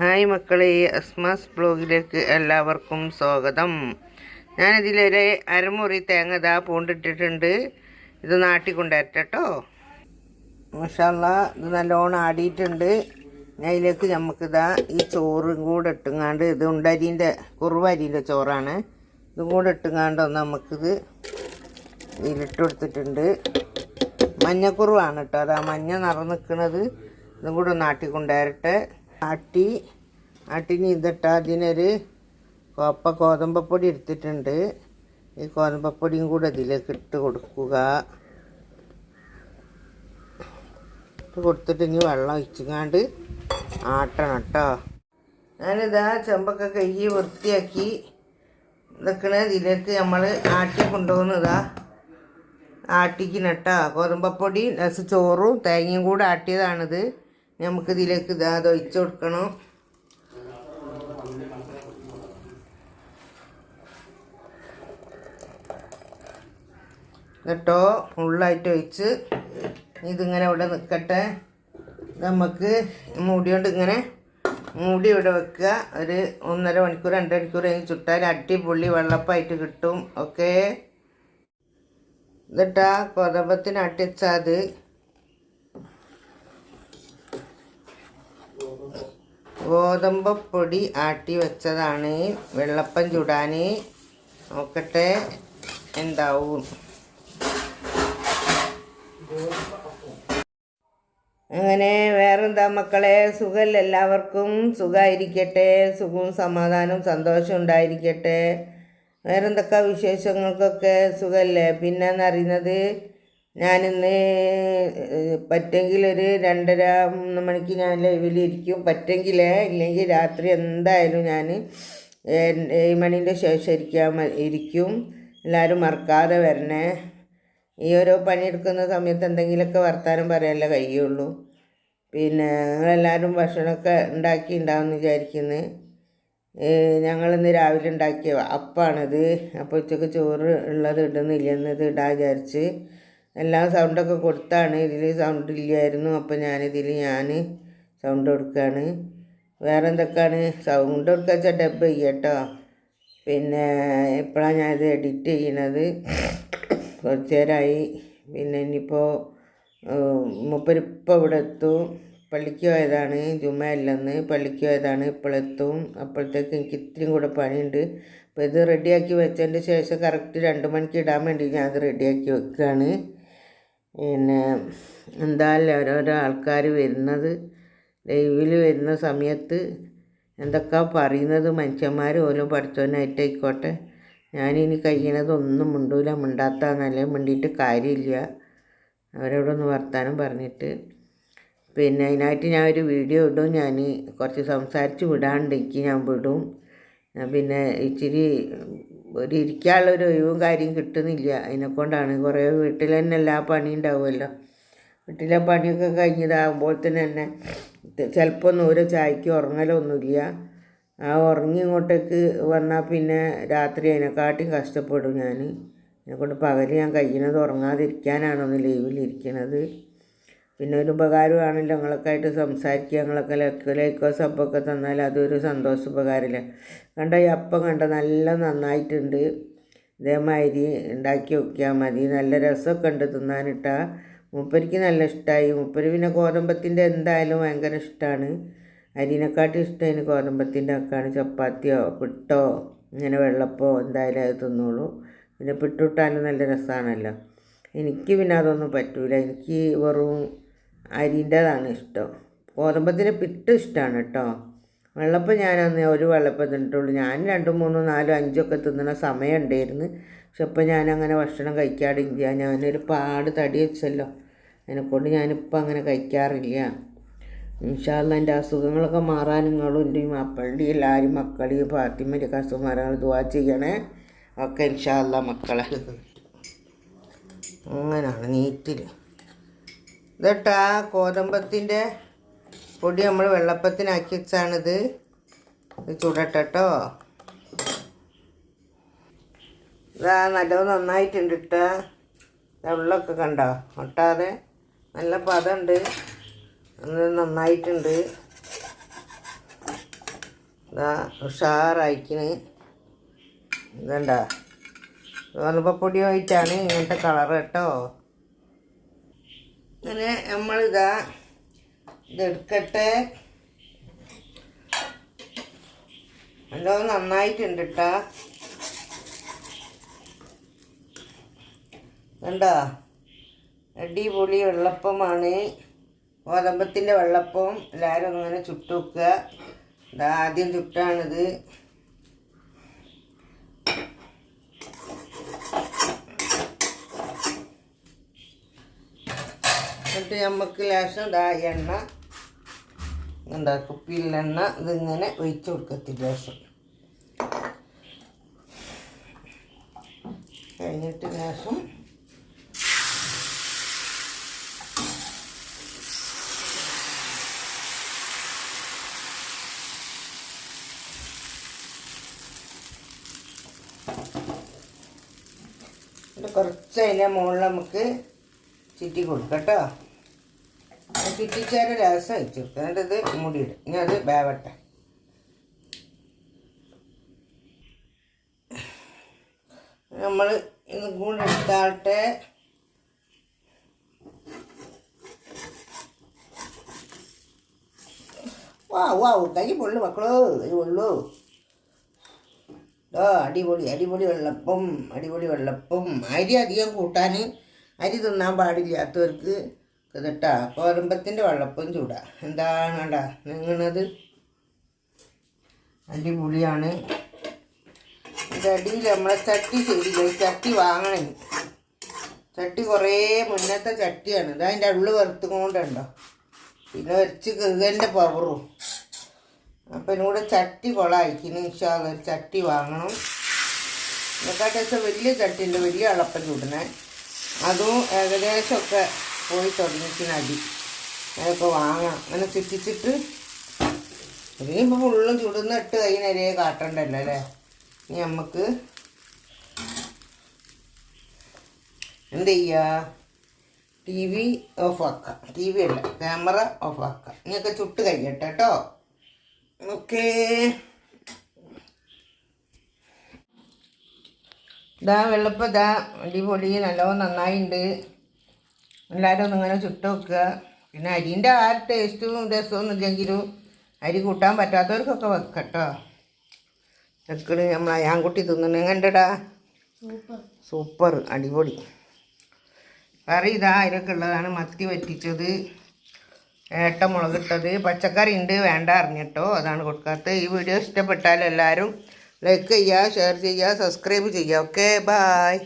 Hi മക്കളെ അസ്മാസ് ബ്ലോഗിലേക്ക് എല്ലാവർക്കും സ്വാഗതം. ഞാനിതിലൊരു അരമുറി തേങ്ങ ഇതാ പൂണ്ടിട്ടിട്ടുണ്ട്. ഇത് നാട്ടി കൊണ്ടുവരട്ടോ മഷാല്ല ഇത് നല്ലോണം ആടിയിട്ടുണ്ട്. അതിലേക്ക് നമുക്കിതാ ഈ ചോറും കൂടെ ഇട്ടുങ്ങാണ്ട് ഇത് ഉണ്ടരീന്റെ കുറുവരീന്റെ ചോറാണ്. ഇതും കൂടെ ഇട്ടുങ്ങാണ്ട് ഒന്ന് നമുക്കിത് ഇതിലിട്ട് കൊടുത്തിട്ടുണ്ട് മഞ്ഞക്കുറുവാണ് കേട്ടോ. അതാ മഞ്ഞ നിറ നിൽക്കുന്നത് ഇതും കൂടെ ഒന്ന് ആട്ടി കൊണ്ടുവരട്ടെ ആട്ടി ആട്ടിന് ഇതിട്ട അതിനൊരു കോപ്പ ഗോതമ്പപ്പൊടി എടുത്തിട്ടുണ്ട്. ഈ ഗോതമ്പപ്പൊടിയും കൂടെ ഇതിലേക്ക് ഇട്ട് കൊടുക്കുക. ഇട്ട് കൊടുത്തിട്ട് ഇനി വെള്ളം ഒഴിച്ചുങ്ങാണ്ട് ആട്ടണം കേട്ടോ. ഞാനിതാ ചെമ്പൊക്കെ കഴുകി വൃത്തിയാക്കി നിൽക്കണ ഇതിലേക്ക് നമ്മൾ ആട്ടി കൊണ്ടുപോകുന്നതാ. ആട്ടിക്കിനട്ടാ ഗോതമ്പപ്പൊടി രസ ചോറും തേങ്ങയും കൂടെ ആട്ടിയതാണിത്. നമുക്ക് ഇതിലേക്ക് ഇതാ ഒഴിച്ച് കൊടുക്കണം. കേട്ടോ ഫുള്ളായിട്ട് ഒഴിച്ച് ഇതിങ്ങനെ ഇവിടെ നിൽക്കട്ടെ നമുക്ക് മൂടി കൊണ്ട് ഇങ്ങനെ മൂടി ഇവിടെ വെക്കുക. ഒരു ഒന്നര മണിക്കൂർ രണ്ട് മണിക്കൂർ കഴിഞ്ഞ് ചുട്ടാൽ അടിപൊളി വെള്ളപ്പായിട്ട് കിട്ടും. ഓക്കേ? എന്നിട്ടാ കൊതമ്പത്തിന് അട്ടിച്ചാൽ ഗോതമ്പപ്പൊടി ആട്ടി വെച്ചതാണ്. വെള്ളപ്പം ചുടാൻ നോക്കട്ടെ എന്താവും? അങ്ങനെ വേറെന്താ മക്കളെ? സുഖമല്ല എല്ലാവർക്കും? സുഖമായിരിക്കട്ടെ സുഖവും സമാധാനവും സന്തോഷം ഉണ്ടായിരിക്കട്ടെ. വേറെന്തൊക്കെ വിശേഷങ്ങൾക്കൊക്കെ സുഖമല്ലേ പിന്നെ അറിയുന്നത് ഞാനിന്ന് പറ്റെങ്കിൽ ഒരു രണ്ടര മൂന്ന് മണിക്ക് ഞാൻ ലൈവിലിരിക്കും. പറ്റെങ്കിൽ ഇല്ലെങ്കിൽ രാത്രി എന്തായാലും ഞാൻ ഏഴ് മണീന്റെ ശേഷം ഇരിക്കാൻ ഇരിക്കും. എല്ലാവരും മറക്കാതെ വരണേ. ഈ ഓരോ പണിയെടുക്കുന്ന സമയത്ത് എന്തെങ്കിലുമൊക്കെ വർത്താനം പറയാനല്ലേ കഴിയുള്ളൂ. പിന്നെ നിങ്ങളെല്ലാവരും ഭക്ഷണമൊക്കെ ഉണ്ടാക്കി ഉണ്ടാവും വിചാരിക്കുന്നു. ഞങ്ങളിന്ന് രാവിലെ ഉണ്ടാക്കിയ അപ്പാണിത്. അപ്പോൾ ഉച്ചയ്ക്ക് ചോറ് ഉള്ളത് ഇടുന്നില്ല എന്നത് ഇടാൻ വിചാരിച്ച്. എല്ലാം സൗണ്ടൊക്കെ കൊടുത്താണ്. ഇതിൽ സൗണ്ട് ഇല്ലായിരുന്നു. അപ്പോൾ ഞാനിതിൽ ഞാൻ സൗണ്ട് കൊടുക്കുകയാണ് വേറെ എന്തൊക്കെയാണ് സൗണ്ട് കൊടുക്കുക വെച്ചാൽ ഡബ് ചെയ്യട്ടോ. പിന്നെ എപ്പോഴാണ് ഞാനിത് എഡിറ്റ് ചെയ്യണത്. കുറച്ച് നേരമായി പിന്നെ ഇനിയിപ്പോൾ മുപ്പരിപ്പോൾ ഇവിടെ എത്തും പള്ളിക്ക് പോയതാണ്. ജുമയല്ലെന്ന് പള്ളിക്ക് പോയതാണ്. ഇപ്പോഴെത്തും അപ്പോഴത്തേക്ക് എനിക്ക് ഇത്രയും കൂടെ പണിയുണ്ട്. അപ്പോൾ ഇത് റെഡിയാക്കി വെച്ചതിന്റെ ശേഷം കറക്റ്റ് രണ്ട് മണിക്ക് ഇടാൻ വേണ്ടി ഞാൻ റെഡിയാക്കി വെക്കുകയാണ് പിന്നെ എന്തായാലും ഓരോരോ ആൾക്കാർ വരുന്നത്. ലൈവിൽ വരുന്ന സമയത്ത് എന്തൊക്കെ പറയുന്നത് മനുഷ്യന്മാർ ഓരോ പഠിച്ചവനായിട്ടായിക്കോട്ടെ. ഞാനിനി കഴിയണതൊന്നും മിണ്ടൂല. മിണ്ടാത്ത നല്ല മിണ്ടിയിട്ട് കാര്യമില്ല. അവരോടൊന്ന് വർത്താനം പറഞ്ഞിട്ട്. പിന്നെ അതിനായിട്ട് ഞാൻ ഒരു വീഡിയോ ഇടും. ഞാൻ കുറച്ച് സംസാരിച്ച് വിടാണ്ടെങ്കിൽ ഞാൻ വിടും. പിന്നെ ഇച്ചിരി ഒരു ഇരിക്കാനുള്ള ഒരു ഒഴിവും കാര്യം കിട്ടുന്നില്ല. അതിനെക്കൊണ്ടാണ് കുറേ വീട്ടിൽ തന്നെ എല്ലാ പണി ഉണ്ടാവുമല്ലോ. വീട്ടിലെ പണിയൊക്കെ കഴിഞ്ഞതാകുമ്പോൾ തന്നെ തന്നെ ചിലപ്പോൾ ഓരോ ചായക്ക് ഉറങ്ങലൊന്നുമില്ല. ആ ഉറങ്ങി ഇങ്ങോട്ടേക്ക് വന്നാൽ പിന്നെ രാത്രി അതിനെക്കാട്ടിയും കഷ്ടപ്പെടും ഞാൻ. എന്നെക്കൊണ്ട് പകൽ ഞാൻ കഴിയുന്നത് ഉറങ്ങാതിരിക്കാനാണ് ഒന്ന് ലീവിലിരിക്കണത്. പിന്നെ ഒരു ഉപകാരമാണല്ലോ നിങ്ങളൊക്കെയായിട്ട് സംസാരിക്കുക ഞങ്ങളൊക്കെ ലൈക്കോ സപ്പൊക്കെ തന്നാൽ അതൊരു സന്തോഷ ഉപകാരമില്ല? കണ്ട ഈ അപ്പം കണ്ട നല്ല നന്നായിട്ടുണ്ട്. ഇതേമാതിരി ഉണ്ടാക്കി നോക്കിയാൽ മതി. നല്ല രസമൊക്കെ ഉണ്ട് തിന്നാനിട്ടാ. മൂപ്പരിക്ക് നല്ല ഇഷ്ടമായി മൂപ്പര് പിന്നെ ഗോതമ്പത്തിന്റെ എന്തായാലും ഭയങ്കര ഇഷ്ടമാണ് അരിനെക്കാട്ടും ഇഷ്ടം അതിന് ഗോതമ്പത്തിന്റെ ഒക്കെയാണ് ചപ്പാത്തിയോ പിട്ടോ ഇങ്ങനെ വെള്ളപ്പോ എന്തായാലും അത് തിന്നോളൂ. പിന്നെ പിട്ടുവിട്ടാലും നല്ല രസമാണല്ലോ. എനിക്ക് പിന്നെ അതൊന്നും പറ്റൂല. എനിക്ക് വെറും അരിന്റെതാണ് ഇഷ്ടം. ഗോതമ്പത്തിന് പിട്ട് ഇഷ്ടമാണ് കേട്ടോ വെള്ളപ്പം ഞാനന്ന് ഒരു വെള്ളപ്പം തിന്നിട്ടുള്ളൂ. ഞാൻ രണ്ടും മൂന്നും നാലും അഞ്ചൊക്കെ തിന്നണ സമയം ഉണ്ടായിരുന്നു പക്ഷെ ഇപ്പം ഞാനങ്ങനെ ഭക്ഷണം കഴിക്കാറില്ല. ഞാനൊരു പാട് തടി വെച്ചല്ലോ. അതിനെക്കൊണ്ട് ഞാനിപ്പോൾ അങ്ങനെ കഴിക്കാറില്ല. ഇൻഷാല്ല എന്റെ അസുഖങ്ങളൊക്കെ മാറാൻ നിങ്ങളും എന്റെയും മക്കളുടെയും എല്ലാവരും മക്കളെയും ഫാത്തിമന്റെ മാറാൻ ദുവാ ചെയ്യണേ. ഒക്കെ ഇൻഷാല്ല മക്കളെ. അങ്ങനെയാണ് നീറ്റിൽ ഇതട്ടാ കോതമ്പത്തിന്റെ പൊടി നമ്മൾ വെള്ളപ്പത്തിനാക്കി വെച്ചാണിത് ഇത് ചുടട്ടോ ഇതാ നല്ലത് നന്നായിട്ടുണ്ട് ഇട്ടാ വെള്ളമൊക്കെ കണ്ടോ? ഒട്ടാതെ നല്ല പതമുണ്ട് നന്നായിട്ടുണ്ട്. ഇതാ ഉഷാറായിക്കണ്. ഇതണ്ട ഗോതമ്പപ്പൊടി ആയിട്ടാണ് ഇങ്ങനത്തെ കളർ കേട്ടോ അങ്ങനെ നമ്മളിതാ ഇതെടുക്കട്ടെ. എന്തോ നന്നായിട്ടുണ്ട് കേട്ടാ കണ്ടോ? അടിപൊളി വെള്ളപ്പമാണ്. ഗോതമ്പത്തിന്റെ വെള്ളപ്പം എല്ലാവരും അങ്ങനെ ചുട്ടു വെക്കുക. ആദ്യം ചുട്ടാണിത്. എന്നിട്ട് നമുക്ക് ലേശം ഇതാ എണ്ണ. എന്താ കുപ്പിയിലെണ്ണ ഇതിങ്ങനെ ഒഴിച്ച് കൊടുക്കത്തില്ല ലേശം. കഴിഞ്ഞിട്ട് ലേശം. കുറച്ച് അതിന്റെ മുകളിൽ നമുക്ക് ചുറ്റി കൊടുക്കാം കേട്ടോ. ചുറ്റിച്ചാറ് രസം വെച്ച് എന്നിട്ട് ഇത് മൂടിയിടും ഇനി അത് വേവട്ടെ. നമ്മൾ ഇന്ന് കൂടെ എടുത്താട്ടെ. വാ വാ കൈ പൊള്ളു മക്കളോ കൈ പൊള്ളു. ഓ അടിപൊളി അടിപൊളി വെള്ളപ്പം അടിപൊളി വെള്ളപ്പം. അരി അധികം കൂട്ടാൻ അരി തിന്നാൻ പാടില്ലാത്തവർക്ക് കേട്ടാ കോരമ്പത്തിന്റെ വെള്ളപ്പം ചൂടാ. എന്താണ് കണ്ടാ നിങ്ങണത്? അടിപൊളിയാണ്. ഇതടിയിൽ നമ്മളെ ചട്ടി ശരിയില്ല ചട്ടി വാങ്ങണേ. ചട്ടി കുറേ മുന്നത്തെ ചട്ടിയാണ്. ഇത് അതിന്റെ ഉള്ളിൽ വറുത്തുകൊണ്ടുണ്ടോ? പിന്നെ വരച്ച് കഴുകന്റെ പവറും അപ്പം ഇതിനൂടെ ചട്ടി കൊളായിക്കുന്നു ഇൻഷാല്ല ഒരു ചട്ടി വാങ്ങണം. എന്നെക്കാട്ടും വലിയ ചട്ടിയുണ്ട്. വലിയ അളപ്പം ചൂടണേ അതും ഏകദേശമൊക്കെ പോയി തുടങ്ങിക്കുന്ന അടി അതൊക്കെ വാങ്ങാം. അങ്ങനെ ചുറ്റിച്ചിട്ട് ഇനിയിപ്പോൾ ഫുള്ളും ചുടുന്നിട്ട് കൈ കാട്ടണ്ടല്ലോ അല്ലേ? ഇനി നമുക്ക് എന്ത് ചെയ്യുക ടി വി ഓഫ് ആക്കാം. ടി വി അല്ല ക്യാമറ ഓഫ് ആക്കാം. ഇനിയൊക്കെ ചുട്ട് കഴിയട്ടെ കേട്ടോ. ഓക്കേ ഇതാ വെള്ളപ്പം ഇതാ അടിപൊളി നല്ലോണം നന്നായിട്ടുണ്ട് എല്ലാവരും ഒന്നിങ്ങനെ ചുട്ട് വെക്കുക. പിന്നെ അരിന്റെ ആ ടേസ്റ്റും രസമൊന്നും ഇല്ലെങ്കിലും അരി കൂട്ടാൻ പറ്റാത്തവർക്കൊക്കെ വെക്കട്ടോ വെക്കണ് നമ്മൾ അയാൻകുട്ടി തിന്നണ കണ്ടടാ സൂപ്പർ. അടിപൊളി. കറി ഇതാ അതിലൊക്കെ ഉള്ളതാണ്. മത്തി വറ്റിച്ചത് ഏട്ട മുളകിട്ടത് പച്ചക്കറി ഉണ്ട് വേണ്ട അറിഞ്ഞിട്ടോ. അതാണ് കൊടുക്കാത്തത്. ഈ വീഡിയോ ഇഷ്ടപ്പെട്ടാൽ എല്ലാവരും ലൈക്ക് ചെയ്യുക ഷെയർ ചെയ്യുക സബ്സ്ക്രൈബ് ചെയ്യുക. Okay bye